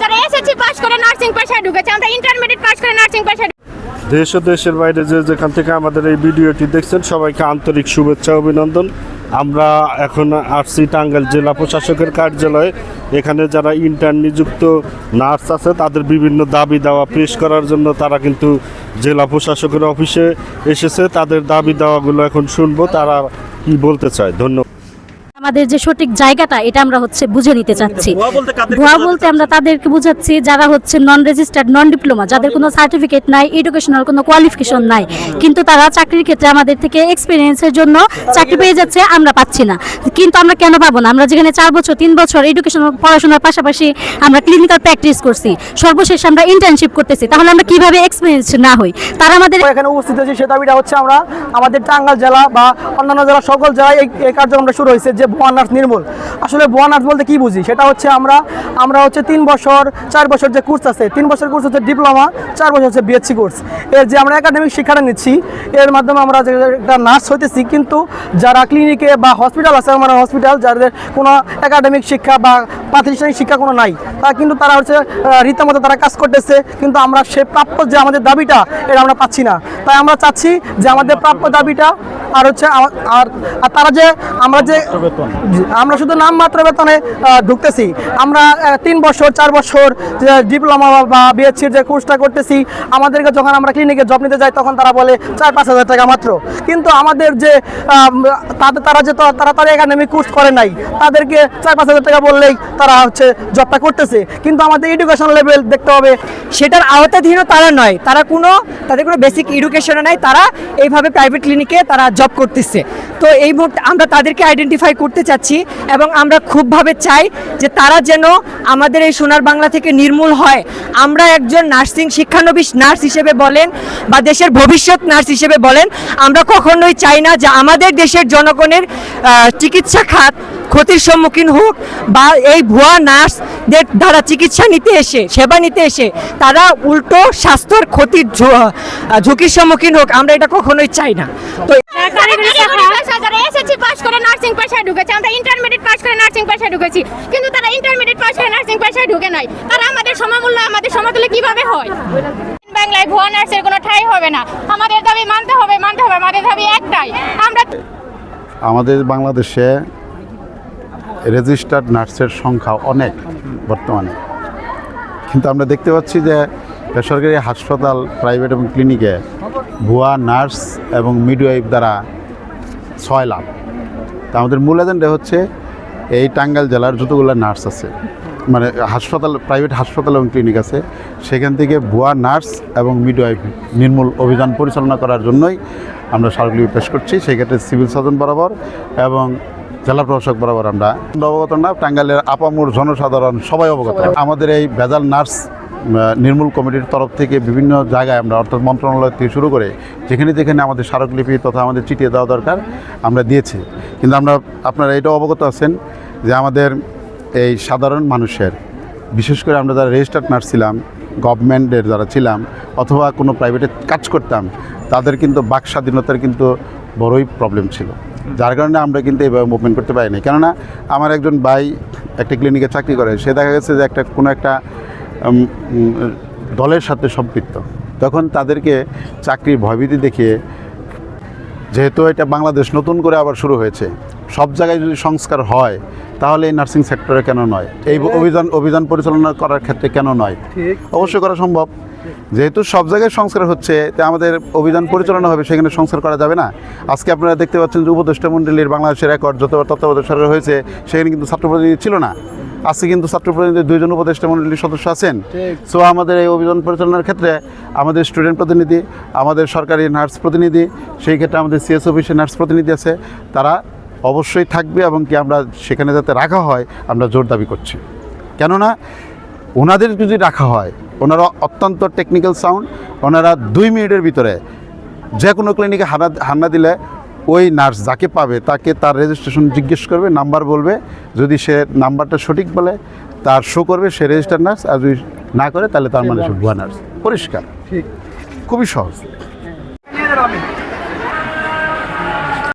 যারা SSC pass করে nursing পেশায় ঢুকেছে। আমরা ইন্টারমিডিয়েট পাস করে নার্সিং পেশায় দেশ ও দেশের বাইরে যে যেখান থেকে আমাদের এই ভিডিওটি দেখছেন সবাইকে আন্তরিক শুভেচ্ছা অভিনন্দন। আমরা এখন আসছি টাঙ্গাইল জেলা প্রশাসকের কার্যালয়ে। এখানে যারা ইন্টার্ন নিযুক্ত নার্স আছে তাদের বিভিন্ন দাবি দাওয়া পেশ করার জন্য তারা কিন্তু জেলা প্রশাসকের অফিসে এসেছে। তাদের দাবি দাওয়াগুলো এখন শুনব তারা কি বলতে চায়। ধন্যবাদ। আমাদের যে সঠিক জায়গাটা এটা আমরা হচ্ছে বুঝে নিতে চাচ্ছি। ভুয়া বলতে আমরা তাদেরকে বুঝাচ্ছি যারা হচ্ছে নন রেজিস্টার্ড নন ডিপ্লোমা যাদের কোনো সার্টিফিকেট নাই এডুকেশনাল কোনো কোয়ালিফিকেশন নাই কিন্তু তারা চাকরির ক্ষেত্রে আমাদের থেকে এক্সপিরিয়েন্সের জন্য চাকরি পেয়ে যাচ্ছে আমরা পাচ্ছি না। কিন্তু আমরা কেন পাবো না? আমরা যেখানে চার বছর তিন বছর এডুকেশন পড়াশোনার পাশাপাশি আমরা ক্লিনিক্যাল প্র্যাকটিস করছি সর্বশেষ আমরা ইন্টার্নশিপ করতেছি তাহলে আমরা কীভাবে এক্সপিরিয়েন্স না হই? তারা আমাদের এখানে উপস্থিত হয়েছি সে দাবিটা হচ্ছে আমরা আমাদের টাঙ্গাল জেলা বা অন্যান্য জেলা সকল জেলায় এই এই কার্যক্রমটা শুরু হয়েছে যে ভুয়া নার্স নির্মূল। আসলে ভুয়া নার্স বলতে কি বুঝি? সেটা হচ্ছে আমরা আমরা হচ্ছে তিন বছর, চার বছর যে কোর্স আছে, তিন বছর কোর্স হচ্ছে ডিপ্লোমা চার বছর হচ্ছে বিএসসি কোর্স এর যে আমরা একাডেমিক শিক্ষাটা নিচ্ছি, এর মাধ্যমে আমরা যে একটা নার্স হইতেছি, কিন্তু যারা ক্লিনিকে বা হসপিটাল আছে, আমার হসপিটাল যাদের কোনো একাডেমিক শিক্ষা বা প্রাতিষ্ঠানিক শিক্ষা কোনো নাই। তারা কিন্তু তারা হচ্ছে রীতিমতো তারা কাজ করতেছে কিন্তু আমরা সে প্রাপ্য যে আমাদের দাবিটা এটা আমরা পাচ্ছি না। তাই আমরা চাচ্ছি যে আমাদের প্রাপ্য দাবিটা আর হচ্ছে আর আর তারা যে আমরা যে আমরা শুধু নামমাত্র বেতনে ঢুকতেছি। আমরা তিন বছর চার বছর যে ডিপ্লোমা বা বিএসসির যে কোর্সটা করতেছি আমাদেরকে যখন আমরা ক্লিনিকে জব নিতে যাই তখন তারা বলে চার পাঁচ হাজার টাকা মাত্র। কিন্তু আমাদের যে তাদের তারা যে তো- তারা তারা একাডেমিক কোর্স করে নাই তাদেরকে চার পাঁচ হাজার টাকা বললেই তারা হচ্ছে জবটা করতেছে। কিন্তু আমাদের এডুকেশন লেভেল দেখতে হবে, সেটার আওতাধীনও তারা নয়। তারা কোনো, তাদের কোনো বেসিক এডুকেশনও নাই, তারা এইভাবে প্রাইভেট ক্লিনিকে তারা জব করতেছে। তো এই মুহূর্তে আমরা তাদেরকে আইডেন্টিফাই করতে চাচ্ছি এবং আমরা খুবভাবে চাই যে তারা যেন আমাদের এই সোনার বাংলা থেকে নির্মূল হয়। আমরা একজন নার্সিং শিক্ষানবিশ নার্স হিসেবে বলেন বা দেশের ভবিষ্যৎ নার্স হিসেবে বলেন, আমরা কখনোই চাই না যে আমাদের দেশের জনগণের চিকিৎসা খাত ক্ষতির সম্মুখীন হোক বা এই ভুয়া নার্সদের দ্বারা চিকিৎসা নিতে এসে সেবা নিতে এসে তারা উল্টো স্বাস্থ্যের ক্ষতির ঝু- ঝুঁকির সম্মুখীন হোক আমরা এটা কখনোই চাই না। তো এসএসসি পাস করে নার্সিং পেশায় ঢুকেছে। আমরা ইন্টারমিডিয়েট পাস করে নার্সিং পেশায় ঢুকেছি। কিন্তু তারা ইন্টারমিডিয়েট পাস করে নার্সিং পেশায় ঢুকে নাই। তারা আমাদের সমমূল্য আমাদের সমতুল্য কীভাবে হয়? বাংলায় ভুয়া নার্সের কোনো ঠাঁই হবে না। আমাদের দাবি মানতে হবে মানতে হবে। আমাদের দাবি একটাই। আমরা আমাদের বাংলাদেশে রেজিস্টার্ড নার্সের সংখ্যা অনেক বর্তমানে। কিন্তু আমরা দেখতে পাচ্ছি যে বেসরকারি হাসপাতাল, প্রাইভেট এবং ক্লিনিকে ভুয়া নার্স এবং মিডওয়াইফ দ্বারা ছয় লাভ তা আমাদের মূল এজেন্ডা হচ্ছে এই টাঙ্গাইল জেলার যতগুলো নার্স আছে মানে হাসপাতাল, প্রাইভেট হাসপাতাল এবং ক্লিনিক আছে, সেখান থেকে ভুয়া নার্স এবং মিডওয়াইফ নির্মূল অভিযান পরিচালনা করার জন্যই আমরা স্মারকলিপি পেশ করছি। সেক্ষেত্রে সিভিল সার্জন বরাবর এবং জেলা প্রশাসক বরাবর আমরা অবগত না টাঙ্গাইলের আপামোর জনসাধারণ সবাই অবগত। আমাদের এই ভেজাল নার্স নির্মূল কমিটির তরফ থেকে বিভিন্ন জায়গায় আমরা অর্থাৎ মন্ত্রণালয় থেকে শুরু করে যেখানে যেখানে আমাদের স্মারকলিপি তথা আমাদের চিঠি দেওয়া দরকার আমরা দিয়েছি। কিন্তু আমরা আপনারা এটা অবগত আছেন যে আমাদের এই সাধারণ মানুষের বিশেষ করে আমরা যারা রেজিস্টার্ড নার্স ছিলাম গভর্নমেন্টের যারা ছিলাম অথবা কোনো প্রাইভেটে কাজ করতাম তাদের কিন্তু বাক স্বাধীনতার কিন্তু বড়ই প্রবলেম ছিল। যার কারণে আমরা কিন্তু এইভাবে মুভমেন্ট করতে পারিনি। কেননা আমার একজন ভাই একটা ক্লিনিকে চাকরি করে সে দেখা গেছে যে একটা কোনো একটা দলের সাথে সম্পৃক্ত। তখন তাদেরকে চাকরির ভয়ভীতি দেখিয়ে যেহেতু এটা বাংলাদেশ নতুন করে আবার শুরু হয়েছে সব জায়গায় যদি সংস্কার হয় তাহলে এই নার্সিং সেক্টরে কেন নয়? এই অভিযান অভিযান পরিচালনা করার ক্ষেত্রে কেন নয়? অবশ্যই করা সম্ভব। যেহেতু সব জায়গায় সংস্কার হচ্ছে তা আমাদের অভিযান পরিচালনা হবে সেখানে সংস্কার করা যাবে না। আজকে আপনারা দেখতে পাচ্ছেন যে উপদেষ্টা মণ্ডলীর বাংলাদেশের রেকর্ড যতবার তত্ত্বাবধায়ক সরকার হয়েছে সেখানে কিন্তু ছাত্র প্রতিনিধি ছিল না। আজকে কিন্তু ছাত্র প্রতিনিধি দুইজন উপদেষ্টা মণ্ডলীর সদস্য আছেন। সো আমাদের এই অভিযান পরিচালনার ক্ষেত্রে আমাদের স্টুডেন্ট প্রতিনিধি আমাদের সরকারি নার্স প্রতিনিধি সেই ক্ষেত্রে আমাদের সিএস অফিসের নার্স প্রতিনিধি আছে। তারা অবশ্যই থাকবে এবং কি আমরা সেখানে যাতে রাখা হয় আমরা জোর দাবি করছি। কেননা ওনাদের যদি রাখা হয় ওনারা অত্যন্ত টেকনিক্যাল সাউন্ড ওনারা দুই মিনিটের ভিতরে যে কোনো ক্লিনিকে হানা হান্না দিলে ওই নার্স যাকে পাবে তাকে তার রেজিস্ট্রেশন জিজ্ঞেস করবে নাম্বার বলবে যদি সে নাম্বারটা সঠিক বলে তার শো করবে সে রেজিস্টার নার্স আর যদি না করে তাহলে তার মানে সে ভুয়া নার্স পরিষ্কার। ঠিক। খুবই সহজ।